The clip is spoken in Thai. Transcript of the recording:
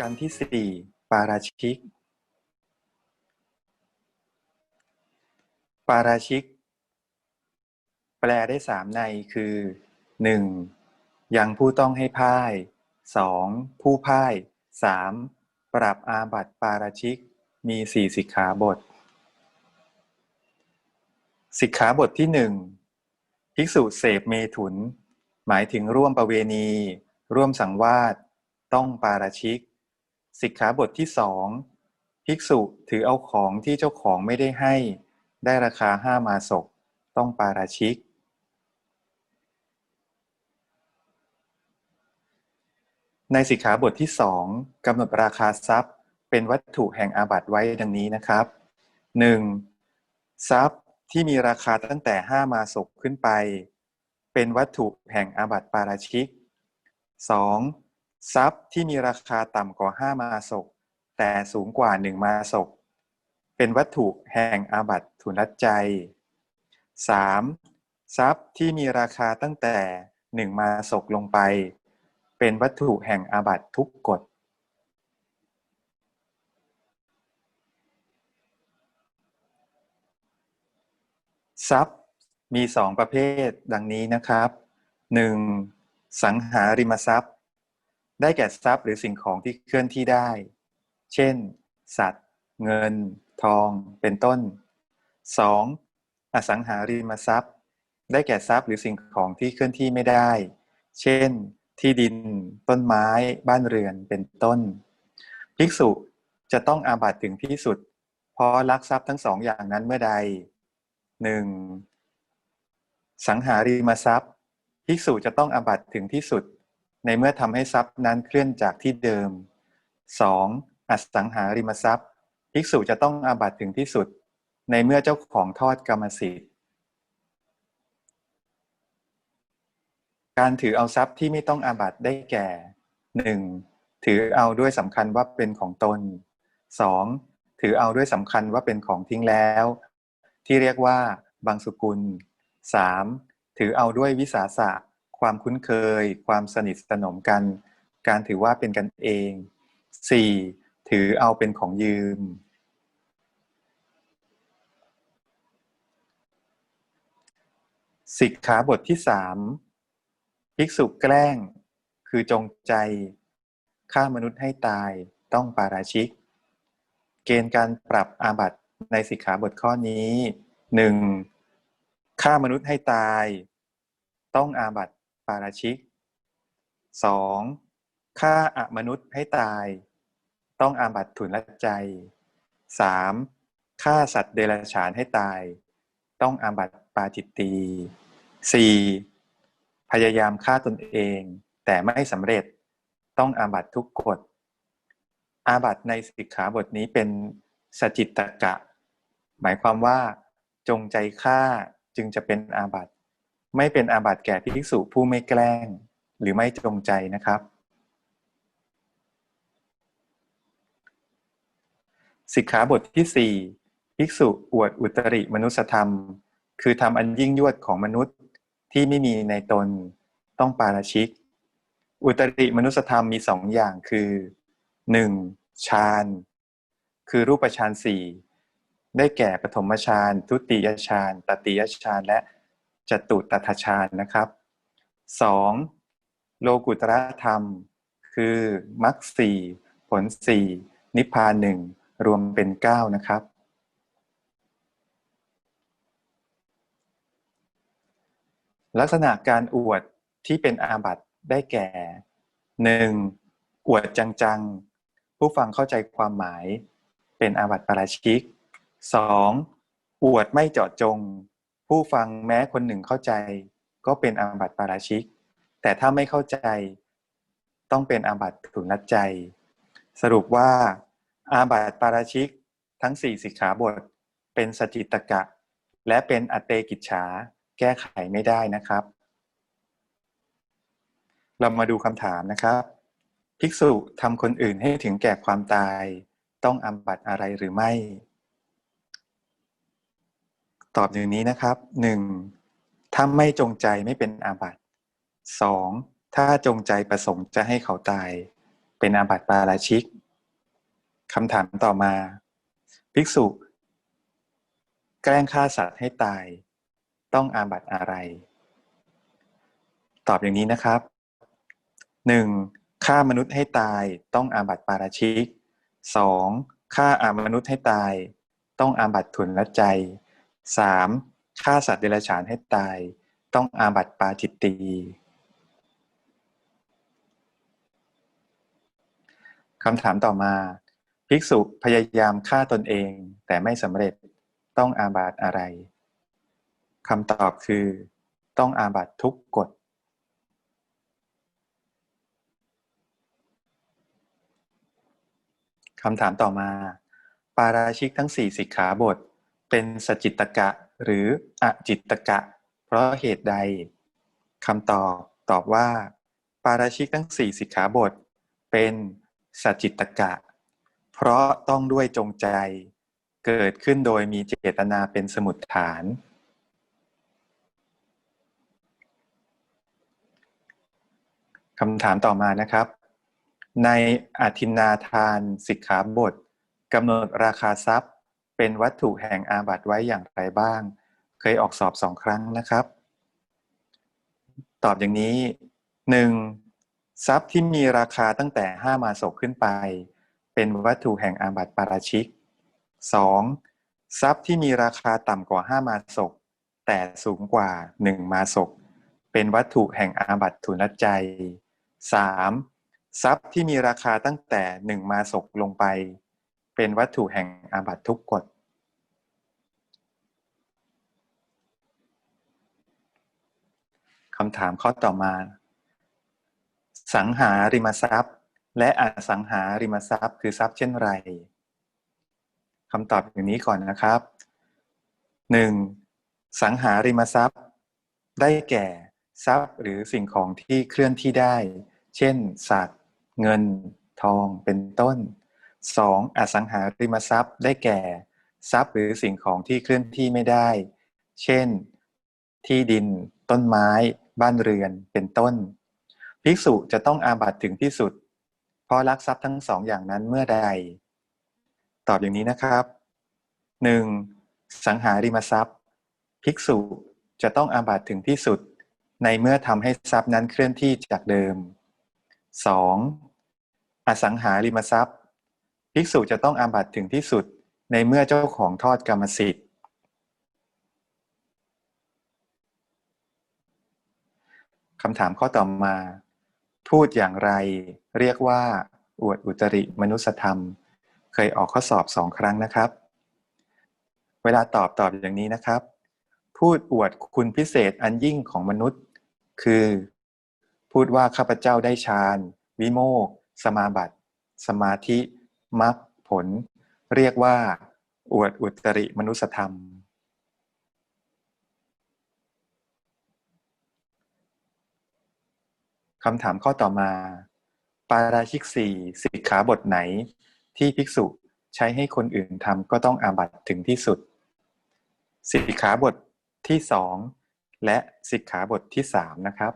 กันที่สี่ปาราชิก ปาราชิก แปลได้สามในคือหนึ่งยังผู้ต้องให้พ่ายสองผู้พ่ายสามปรับอาบัติปาราชิก มีสี่สิกขาบท สิกขาบทที่หนึ่งภิกษุเสพเมถุน หมายถึงร่วมประเวณี ร่วมสังวาสต้องปาราชิก สิกขาบทที่สองภิกษุถือเอาของที่เจ้าของไม่ได้ให้ ได้ราคาห้ามาศกต้องปาราชิก ในสิกขาบทที่สองกำหนดราคาทรัพย์ เป็นวัตถุแห่งอาบัติไว้ดังนี้นะครับ 1. ทรัพย์ที่มีราคาตั้งแต่ห้ามาศกขึ้นไป เป็นวัตถุแห่งอาบัติปาราชิก 2. ทรัพย์ที่มีราคาต่ำกว่าห้ามาศก แต่สูงกว่าหนึ่งมาศก เป็นวัตถุแห่งอาบัติทุนรัจใจ 3. ทรัพย์ที่มีราคาตั้งแต่หนึ่งมาศกลงไป เป็นวัตถุแห่งอาบัตทุกกฎทรัพย์มีสองประเภทดังนี้นะครับ 1. สังหาริมทรัพย์ ได้แก่ทรัพย์หรือสิ่งของที่เคลื่อนที่ได้ เช่น สัตว์ เงิน ทอง เป็นต้น 2. อสังหาริมทรัพย์ ได้แก่ทรัพย์หรือสิ่งของที่เคลื่อนที่ไม่ได้ เช่น ที่ดิน ต้นไม้ บ้านเรือน เป็นต้น ภิกษุจะต้องอาบัตถึงที่สุด เพราะลักทรัพย์ทั้งสองอย่างนั้นเมื่อใดหนึ่งสังหาริมทรัพย์ ภิกษุจะต้องอาบัตถึงที่สุด ในเมื่อทำให้ทรัพย์นั้นเคลื่อนจากที่เดิม 2. อสังหาริมทรัพย์ภิกษุจะต้องอาบัตถึงที่สุด ในเมื่อเจ้าของทอดกรรมสิทธิ์การถือเอาทรัพย์ที่ไม่ต้องอาบัตได้แก่ 1. ถือเอาด้วยสำคัญว่าเป็นของตน 2. ถือเอาด้วยสำคัญว่าเป็นของทิ้งแล้ว ที่เรียกว่าบางสุกุล 3. ถือเอาด้วยวิสาสะ ความคุ้นเคย ความสนิทสนมกัน การถือว่าเป็นกันเอง 4. ถือเอาเป็นของยืม สิกขาบทที่สามภิกษุแกล้ง คือจงใจฆ่ามนุษย์ให้ตายต้องปาราชิก เกณฑ์การปรับอาบัติในสิกขาบทข้อนี้หนึ่งฆ่ามนุษย์ให้ตาย ต้องอาบัติ ปาราชิกสองฆ่าอมนุษย์ให้ตาย ต้องอาบัติถุนละใจสามฆ่าสัตว์เดรัจฉานให้ตาย ต้องอาบัติปาจิตตีสี่พยายามฆ่าตนเอง แต่ไม่สำเร็จต้องอาบัติทุกกฎ อาบัติในสิกขาบทนี้เป็นสจิตตกะ หมายความว่าจงใจฆ่าจึงจะเป็นอาบัติ ไม่เป็นอาบัติแก่ภิกษุผู้ไม่แกล้ง หรือไม่จงใจนะครับ สิกขาบทที่สี่ภิกษุอวดอุตริมนุสธรรม คือทำอันยิ่งยวดของมนุษย์ที่ไม่มีในตนต้องปาราชิก อุตริมนุสธรรมมีสองอย่างคือหนึ่งฌานคือรูปฌานสี่ได้แก่ปฐมฌานทุติยฌานตติยฌานและ จตุตถฌานนะครับสองโลกุตระธรรม คือมรรคสี่ผลสี่นิพพานหนึ่งรวมเป็นเก้านะครับ ลักษณะการอวดที่เป็นอาบัติได้แก่หนึ่งอวดจังๆ ผู้ฟังเข้าใจความหมายเป็นอาบัติปาราชิกสองอวดไม่เจาะจง ผู้ฟังแม้คนหนึ่งเข้าใจก็เป็นอาบัติปาราชิก แต่ถ้าไม่เข้าใจต้องเป็นอาบัติถุนัดใจ สรุปว่าอาบัติปาราชิกทั้งสี่สิกขาบท เป็นสจิตกะ และเป็นอเตกิจฉาแก้ไขไม่ได้นะครับ เรามาดูคำถามนะครับ ภิกษุทำคนอื่นให้ถึงแก่ความตาย ต้องอาบัติอะไรหรือไม่ ตอบอย่างนี้นะครับหนึ่งถ้าไม่จงใจไม่เป็นอาบัติสองถ้าจงใจประสงค์จะให้เขาตาย เป็นอาบัติปาราชิกคำถามต่อมา ภิกษุ แกล้งฆ่าสัตว์ให้ตาย ต้องอาบัติอะไร ตอบอย่างนี้นะครับหนึ่งฆ่ามนุษย์ให้ตายต้องอาบัติปาราชิกสองฆ่าอามนุษย์ให้ตาย ต้องอาบัติทุนละใจ สามฆ่าสัตว์เดรัจฉานให้ตาย ต้องอาบัติปาจิตตีคำถามต่อมา ภิกษุพยายามฆ่าตนเองแต่ไม่สำเร็จต้องอาบัติอะไรคำตอบคือ ต้องอาบัติทุกกฎคำถามต่อมา ปาราชิกทั้งสี่สิกขาบท เป็นสจิตกะหรืออจิตกะ เพราะเหตุใดคำตอบตอบว่า ปาราชิกทั้งสี่สิกขาบท เป็นสจิตตกะ เพราะต้องด้วยจงใจ เกิดขึ้นโดยมีเจตนาเป็นสมุดฐาน คำถามต่อมานะครับ ในอธินาทานสิกขาบทกำหนดราคาทรัพย์ เป็นวัตถุแห่งอาบัติไว้อย่างไรบ้าง เคยออกสอบสองครั้งนะครับ ตอบอย่างนี้หนึ่งทรัพย์ที่มีราคาตั้งแต่ห้ามาศกขึ้นไป เป็นวัตถุแห่งอาบัติปาราชิก 2. ทรัพย์ที่มีราคาต่ำกว่าห้ามาศกแต่สูงกว่าหนึ่งมาศกเป็นวัตถุแห่งอาบัติทุนใจ 3. ทรัพย์ที่มีราคาตั้งแต่หนึ่งมาศกลงไป เป็นวัตถุแห่งอาบัตทุกกฎคำถามข้อต่อมา สังหาริมทรัพย์ และอสังหาริมทรัพย์คือทรัพย์เช่นไรคำตอบอย่างนี้ก่อนนะครับ 1. สังหาริมทรัพย์ ได้แก่ทรัพย์หรือสิ่งของที่เคลื่อนที่ได้ เช่น สัตว์ เงิน ทองเป็นต้น 2. อสังหาริมทรัพย์ได้แก่ ทรัพย์หรือสิ่งของที่เคลื่อนที่ไม่ได้ เช่น ที่ดิน ต้นไม้ บ้านเรือน เป็นต้น ภิกษุจะต้องอาบัตถึงที่สุด เพราะลักทรัพย์ทั้งสองอย่างนั้นเมื่อใด ตอบอย่างนี้นะครับ 1. สังหาริมทรัพย์ ภิกษุจะต้องอาบัตถึงที่สุด ในเมื่อทำให้ทรัพย์นั้นเคลื่อนที่จากเดิม 2. อสังหาริมทรัพย์ ภิกษุจะต้องอาบัตถึงที่สุดในเมื่อเจ้าของทอดกรรมสิทธิ์ คำถามข้อต่อมา พูดอย่างไรเรียกว่า อวดอุตริมนุสธรรม เคยออกข้อสอบสองครั้งนะครับ เวลาตอบตอบอย่างนี้นะครับ พูดอวดคุณพิเศษอันยิ่งของมนุษย์ คือ พูดว่าข้าพเจ้าได้ฌาน วิโมก สมาบัติ สมาธิ มรรคผล เรียกว่า อวดอุตริมนุสธรรม คำถามข้อต่อมา ปาราชิกสี่สิกขาบทไหน ที่ภิกษุใช้ให้คนอื่นทำก็ต้องอาบัตถึงที่สุด สิกขาบทที่สองและสิกขาบทที่สามนะครับ